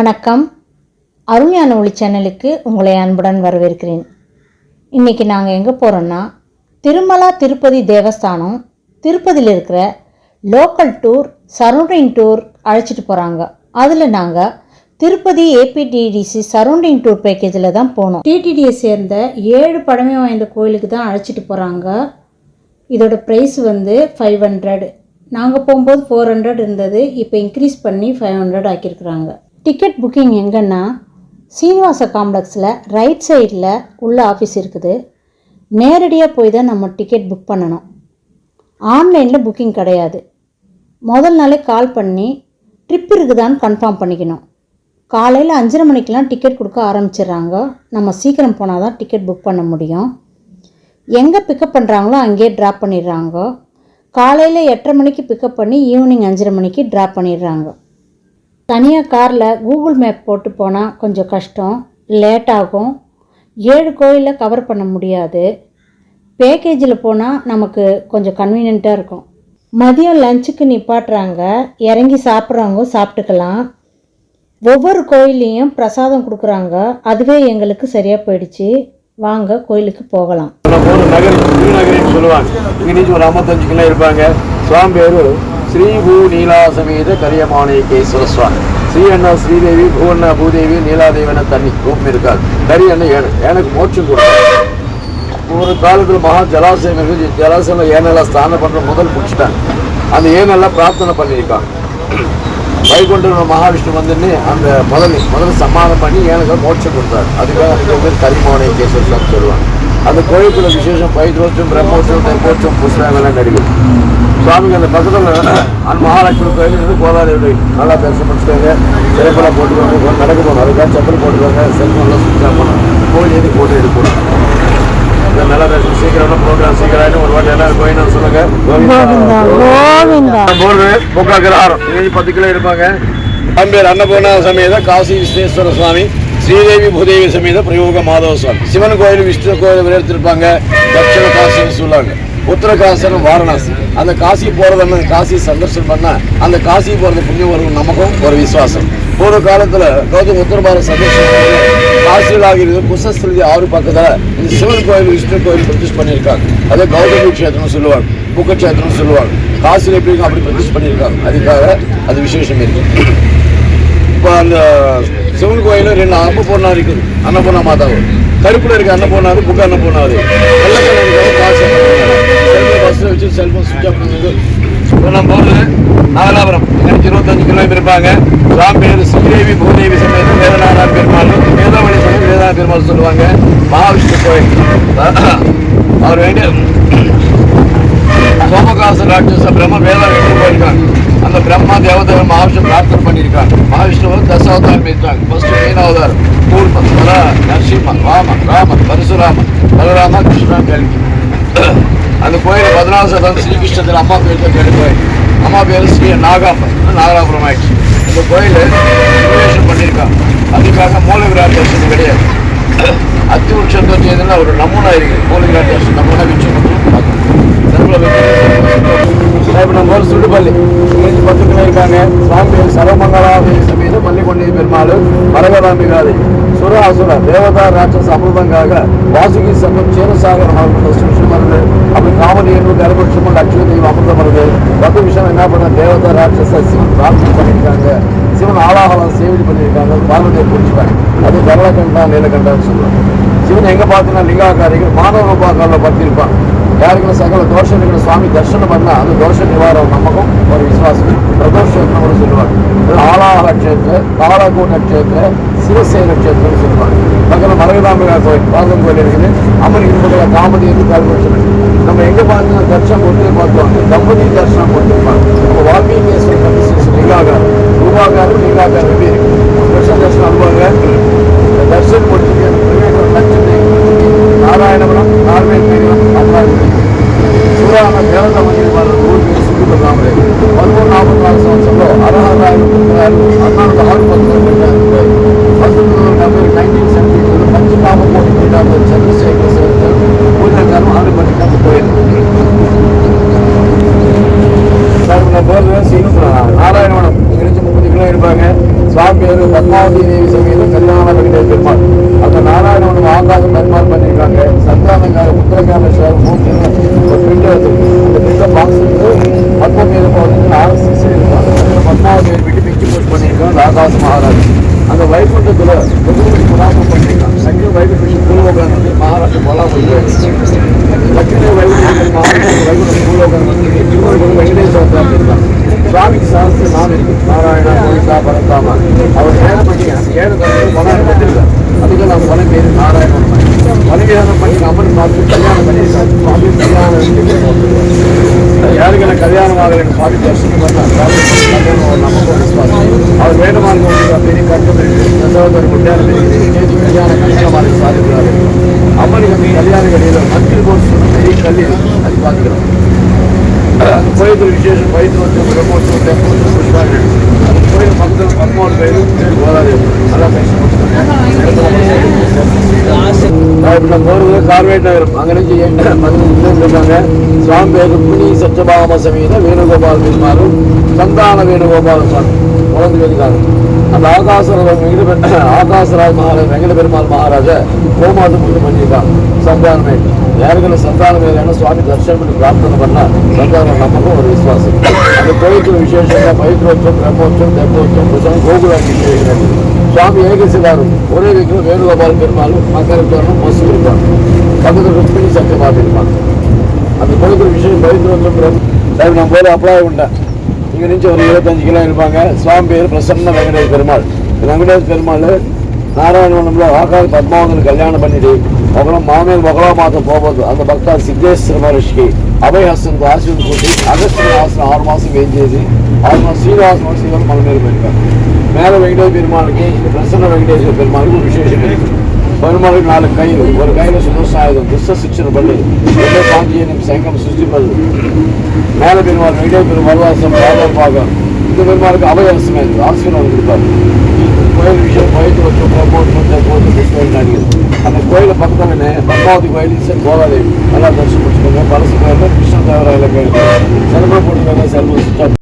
வணக்கம். அருமையான ஒளி சேனலுக்கு உங்களை அன்புடன் வரவேற்கிறேன். இன்றைக்கி நாங்கள் எங்கே போகிறோன்னா திருமலா திருப்பதி தேவஸ்தானம் திருப்பதியில் இருக்கிற லோக்கல் டூர் சரௌண்டிங் டூர் அழைச்சிட்டு போகிறாங்க அதில் நாங்கள் திருப்பதி ஏபிடிடிசி சரௌண்டிங் டூர் பேக்கேஜில் தான் போனோம். டிடிடியை சேர்ந்த ஏழு பழமை வாய்ந்த கோயிலுக்கு தான் அழைச்சிட்டு போகிறாங்க இதோட ப்ரைஸ் வந்து ஃபைவ் ஹண்ட்ரட் நாங்கள் போகும்போது ஃபோர் ஹண்ட்ரட் இருந்தது. இப்போ இன்க்ரீஸ் பண்ணி ஃபைவ் ஹண்ட்ரட் ஆக்கியிருக்கிறாங்க. டிக்கெட் புக்கிங் எங்கன்னா சீனிவாச காம்ப்ளெக்ஸில் ரைட் சைடில் உள்ள ஆஃபீஸ் இருக்குது. நேரடியாக போய் தான் நம்ம டிக்கெட் புக் பண்ணணும். ஆன்லைனில் புக்கிங் கிடையாது. முதல் நாளே கால் பண்ணி ட்ரிப் இருக்குதான்னு கன்ஃபார்ம் பண்ணிக்கணும். காலையில் அஞ்சரை மணிக்கெலாம் டிக்கெட் கொடுக்க ஆரம்பிச்சிடுறாங்க. நம்ம சீக்கிரம் போனால் தான் டிக்கெட் புக் பண்ண முடியும். எங்கே பிக்கப் பண்ணுறாங்களோ அங்கேயே ட்ராப் பண்ணிடுறாங்க. காலையில் எட்டரை மணிக்கு பிக்கப் பண்ணி ஈவினிங் அஞ்சரை மணிக்கு ட்ராப் பண்ணிடுறாங்க. தனியாக காரில் கூகுள் மேப் போட்டு போனால் கொஞ்சம் கஷ்டம். லேட் ஆகும். ஏழு கோயிலில் கவர் பண்ண முடியாது. பேக்கேஜில் போனால் நமக்கு கொஞ்சம் கன்வீனியண்ட்டாக இருக்கும். மதியம் லஞ்சுக்கு நிப்பாட்டுறாங்க. இறங்கி சாப்பிட்றவங்க சாப்பிட்டுக்கலாம். ஒவ்வொரு கோயிலையும் பிரசாதம் கொடுக்குறாங்க. அதுவே எங்களுக்கு சரியாக போயிடுச்சு. வாங்க கோயிலுக்கு போகலாம். சொல்லுவாங்க. இங்கே ஒரு ஐம்பத்தஞ்சு கிலோ இருப்பாங்க. சுவாமி பேரு ஸ்ரீ பூ நீலா சமேத கரியமாணிகேஸ்வர சுவாமி ஸ்ரீ அண்ணா ஸ்ரீதேவி பூவண்ணா பூதேவி நீலாதேவன தண்ணி. ரூம் இருக்காது. கரி அண்ணன் எனக்கு மோட்சம் கொடுத்தாங்க ஒரு காலத்தில் மகா ஜலாசயம் இருக்கு ஜலாசயம் ஏனெல்லாம் ஸ்தானம் பண்ணுற முதல் பிடிச்சிட்டாங்க அந்த ஏனெல்லாம் பிரார்த்தனை பண்ணியிருக்காங்க. வைகுண்ட மகாவிஷ்ணு வந்துன்னு அந்த முதல் முதல்ல சமாதம் பண்ணி எனக்கு மோட்சம் கொடுத்தாரு. அதுக்காக அதுக்கு பேர் கரிமோனை கேசவன் சொல்லுவாங்க. அந்த கோயிலுக்குள்ள விசேஷம் பைத்ரோச்சம் பிரம்மோற்சவம் தைப்போற்சவம் எல்லாம் நடிகர் சுவாமிக்கு அந்த பக்கத்தில் அந்த மகாலட்சுமி கோயில் இருந்து கோதாதேவி நல்லா தரிசனம் பண்ணிட்டாங்க. சிறப்பெல்லாம் போட்டுருவாங்க நடக்க போகணும். அதுக்காக செப்பல் போட்டுருவாங்க செல்ஃபோன்லாம் சுவிட்ச் ஆஃப் பண்ணணும் கோயில் எதுக்கு போட்டு எடுக்கணும். இந்த நல்லா தரிசனம். சீக்கிரம் ப்ரோக்ராம் சீக்கிரம் ஒரு வாட்டி எல்லாரும் கோயின்னு சொல்லுங்க. போர்டு பொக்காக்கிராரம் இது பத்து கிலோ இருப்பாங்க அம்பேர் அன்னபூர்ணா சமேத காசி விஸ்வேஸ்வர சுவாமி ஸ்ரீதேவி பூதேவி சமேத பிரயோக மாதவ சுவாமி. சிவன் கோயில் விஷ்ணு கோயில் எடுத்திருப்பாங்க தட்சிண காசின்னு சொல்லுவாங்க. உத்தரகாசனம் வாரணாசி. அந்த காசி போறதுன்னு காசி சந்தர்சனம் பண்ணா அந்த காசி போறது புண்ணியம் வரும் நமக்கும் ஒரு விசுவாசம். பூர்வ காலத்துல கௌதம் உத்தர பாரத சந்தர்சனம் காசியில் ஆகிறது குசஸ்திருதி ஆறு பக்கத்துல இந்த சிவன் கோயில் விஷ்ணு கோயில் பிரதிஷ் பண்ணியிருக்காங்க. அதே கௌதமி கஷேத்திரம் சொல்லுவாங்க. புக்கட்சேத்திரம் சொல்லுவாங்க. காசியில் எப்படி அப்படி பிரதிஷ் பண்ணியிருக்காங்க? அதுக்காக அது விசேஷம் இருக்கு. இப்போ அந்த சிவன் கோயிலில் ரெண்டு அன்னபூர்ணா இருக்குது. அன்னபூர்ணா மாதாவு. கருப்பில் இருக்க அன்னபூர்ணா அது புக்க அன்னபூர்ணா அது காசு பஸ்ஸில் வச்சு செல்ஃபோன் சுவிட்ச் ஆஃப் பண்ணுறது. இப்போ நம்ம நாகலாபுரம் எனக்கு இருபத்தஞ்சு கிலோமீட்டர் இருப்பாங்க. ராம் பேர் ஸ்ரீதேவி பூதேவி சமயத்தில் வேதநாராயண பெருமாள். வேதாவளி சமயம் வேதநாத பெருமாள் சொல்லுவாங்க. மகாவிஷ்ணு கோயில். அவர் வேண்டிய சோமகாச ராட்சச பிரம்ம வேதா கோயில் போயிருக்காங்க. அந்த பிரம்மா தேவதேவ மகாவிஷ்ணு பிரார்த்தனை பண்ணியிருக்காங்க. மகாவிஷ்ணு வந்து தசாவதாரம் இருக்காங்க ஃபர்ஸ்ட் மெயின் அவதாரம் கூர்மன் பல நரசிம்மன் ராமன் ராமன் பரசுராம பலராமன் கிருஷ்ணா கல்கி அந்த கோயில் பதினாலு சதம் ஸ்ரீகிருஷ்ணத்தில் அம்மா பேர் தான் கோயில். அம்மா பேர் ஸ்ரீ நாகாம்பன் நாகராபுரம் ஆயிடுச்சு. இந்த கோயில் இன்வெஸ்ட் பண்ணியிருக்காங்க. அதுக்காக மூலவிராட் தரிசனம் கிடையாது. அத்தி விருட்சத்தை செய்ததில் ஒரு நமூனா இருக்குது. மூலவிராட் தரிசனம். நமூனா வச்சு இப்போ பெருமாள் சுடுபள்ளி. இங்கே பத்து இருக்காங்க. சுவாமி சர்வமங்கலாதேவி சமீத பள்ளிக்கொண்டை பெருமாள் மரகதாம்பிகாதி சுர அசுர தேவதா ராட்சச அமிர்தங்காக வாசுகி சங்கம் சேரசாகர் மருந்து. அப்படி வருது அப்படி காமதேனு கருபட்சமும் லட்சுமி தெய்வம் அமிர்த வருது பத்து விஷயம் என்ன பண்ண தேவதா ராட்சச சிவன் பிரார்த்தனை பண்ணியிருக்காங்க. சிவன் ஆளாகலாம் சேவை பண்ணியிருக்காங்க. பார்வதியை பிடிச்சிட்டாங்க. அது கரளகண்டா நீலகண்டான்னு சொல்லுவாங்க. சிவன் எங்க பார்த்தீங்கன்னா லிங்காக்காரிகள் மானவ ரூபாக்காரில் பார்த்திருப்பாங்க யாருக்குள்ள சகல தோஷம் இருக்கிற சுவாமி தர்ஷனம் பண்ணா அந்த தோஷ நிவாரணம் நமக்கும் ஒரு விசுவாசம். பிரதோஷம் கூட சொல்லுவாங்க. இது ஆலாஹ க்ஷேத்திர காலகூட க்ஷேத்திர சிவசேன க்ஷேத்திரம் சொல்லுவாங்க. பக்கத்தில் மரகதாம்பிகா கோயில் பாதம் கோயில் இருக்குது. அம்மனுக்கு பக்கத்தில் காமதி வந்து கல்வச்சனம் நம்ம எங்கே பார்த்தீங்கன்னா தர்ஷனம் கொண்டு பார்த்தோம் தம்பதி தர்ஷனம் கொடுத்துருப்பாங்க நம்ம வால்மீகேஸ்வரர் கண்டிஷன் லிங்காகாரம் ரூபாகாரம் லிங்காகாரம் எப்படி இருக்கு? ஸ்பெஷல் தர்ஷனம் அனுபவங்க இந்த தர்ஷன் முடிச்சுட்டு திருவேங்கடம் நாராயணபுரம் நார்வேல் பெரியவன் அம்மாள் తెలంగాణ దేవత మందిర్ వారు సిద్ధి రాముడే పదమూడు నలభై నాలుగు సంవత్సరంలో అర్హత రాయలు పుట్టినారు అన్నాడు ఆరు పత్రికలు పెట్టారు పంతొమ్మిది వందల డెబ్బై నైన్టీన్ సెవెంటీ టూలో మంచి పాప పోటీ క్రీడాలు చంద్రశేఖర్ పూజాగారం ఆరు పట్టిన పోయారు சார் உங்கள் பேர் சீனுபுரம் நாராயணவனம் இங்கிருந்து முப்பது கிலோ இருப்பாங்க சுவாமி ஒரு பத்மாவதி தேவி சமீதம் கல்யாணம் பெருமாள் அந்த நாராயணவனம் ஆகாசம் பெருமாள் பண்ணியிருக்காங்க சந்தானங்கார ஒரு பிண்டு வச்சிருக்கு அந்த ஆர்எஸ்எஸ் இருக்காங்க விட்டு பிச்சு போஸ்ட் ராதாஸ் மகாராஜ் அந்த வைகுண்டத்தில் முதுகுடி முகாமம் பண்ணியிருக்காங்க சங்கிலி வைகுண்ட பூலோகம் வந்து மகாராஷ்டிர பொலாம் லட்சுமி வைகுண்ட மகாராஷ்டிர வைகுண்ட பூலோகம் வந்து திருவள்ளுவர் வெங்கடேஸ்வர இருக்காங்க சுவாமிக்கு சாஸ்திர நாமம் இருக்கு நாராயணா கோவிந்தா பரந்தாமா அவர் ஏழை பண்ணி அதுக்கு நான் பலவியானம் பண்ணி அம்மன் பார்த்து கல்யாணம் பண்ணியிருக்காரு சுவாமி கல்யாணம் யாருக்கெல்லாம் கல்யாணம் ஆகலைன்னு சுவாமி தரிசனம் பண்ணா சுவாமி கல்யாணம் ஒரு நமக்கு ஒரு விசுவாசம் அவர் வேண்டுமான பெரிய கட்டம் இருக்கு தசவதர் முட்டையார் கேஜி கல்யாணம் கல்யாணமாக சாதிக்கிறாரு அம்மனுக்கு கல்யாண கடையில் மஞ்சள் கோர்ஸ் பெரிய கல் இருக்கு அது பார்த்துக்கிறோம் கோயில் விசேஷம் பயிற்று வந்து பிரம்மோற்சவம் டெம்பிள் புஷ்பாங்க அந்த கோயில் பக்கத்தில் பத்மாவன் கோயில் கோதாரி நல்லா இப்போ கார்வேட் நகரம். அங்கே இருந்து எங்க பதினஞ்சு இருக்காங்க சுவாமி பேர் ருக்மிணி சத்யபாம சமீத வேணுகோபால் பெருமாளும் சந்தான வேணுகோபால சுவாமி குழந்தை இருக்காங்க அந்த ஆகாசராஜ் வெங்கட ஆகாசராஜ் மகாராஜ் வெங்கட பெருமாள் மகாராஜா கோமாத்து பூஜை பண்ணியிருக்காங்க சந்தானமே யாருக்கெல்லாம் சந்தானம் இல்லைன்னா சுவாமி தர்ஷன் பண்ணி பிரார்த்தனை பண்ணா சந்தானம் நமக்கும் ஒரு விசுவாசம். அந்த கோயிலுக்கு விசேஷமாக பைத்திரோற்சவம் பிரம்மோச்சம் தெப்போச்சம் புஷம் கோகுலாட்சி சுவாமி ஏகசிலாரும் ஒரே வீட்டில் வேணுகோபால் பெருமாளும் மக்களுக்கு மசு இருப்பாங்க பக்கத்தில் ருக்மிணி சத்தியமாக இருப்பாங்க. அந்த கோயிலுக்கு விஷயம் பைத்திரோற்சவம் பிரம்ம நான் போல அப்ளை பண்ணேன் இங்க నుంచి ஒரு இருபத்தஞ்சு கிலோ இருப்பாங்க. சுவாமி பேர் பிரசன்ன வெங்கடேஷ் பெருமாள். வெங்கடேஷ் பெருமாள் நாராயணவனம்ல ஆகால் பத்மாவதன் கல்யாணம் பண்ணிட்டு அப்புறம் மாமேல் மகளா மாதம் போகும்போது அந்த பக்தா சித்தேஸ்வர மகர்ஷிக்கு. அபயஹஸ்தனுக்கு ஆசீர்வாதம் கொடுத்து அகஸ்திய ஆசனம் ஆறு மாதம் வேஞ்சேசி ஆறு மாதம் ஸ்ரீனிவாச ஸ்ரீவன் மலமேல் போயிருக்காங்க மேலே வெங்கடேஷ் பெருமாளுக்கு இந்த பிரசன்ன வெங்கடேஸ்வர பெருமாளுக்கு ஒரு விசேஷம் இருக்கு பெருமாளுக்கு நாலு கயிறு ஒரு கையில சுதர்சாயுதம் துஷ்ட சிக்ஷனை பண்ணி ரெண்டு பாஞ்சியனும் சங்கம் சுஷ்டி பண்ணு மேல பெருமாள் வெங்கடேஷ் பெருமாள் வாசம் பாதம் பாகம் இந்த பெருமாளுக்கு அபயரசமே இருக்கு ஆசீர்வாதம் கொடுப்பாரு கோயில் விஷயம் கோயில் அந்த கோயில பக்கத்தில் பத்மாவதி கோயில் கோதாதேவி நல்லா தரிசனம் வச்சுக்கோங்க பரசு கோயில் கிருஷ்ணதேவராயில கோயில். சர்ம போட்டுருக்காங்க சர்ம சுத்தம்.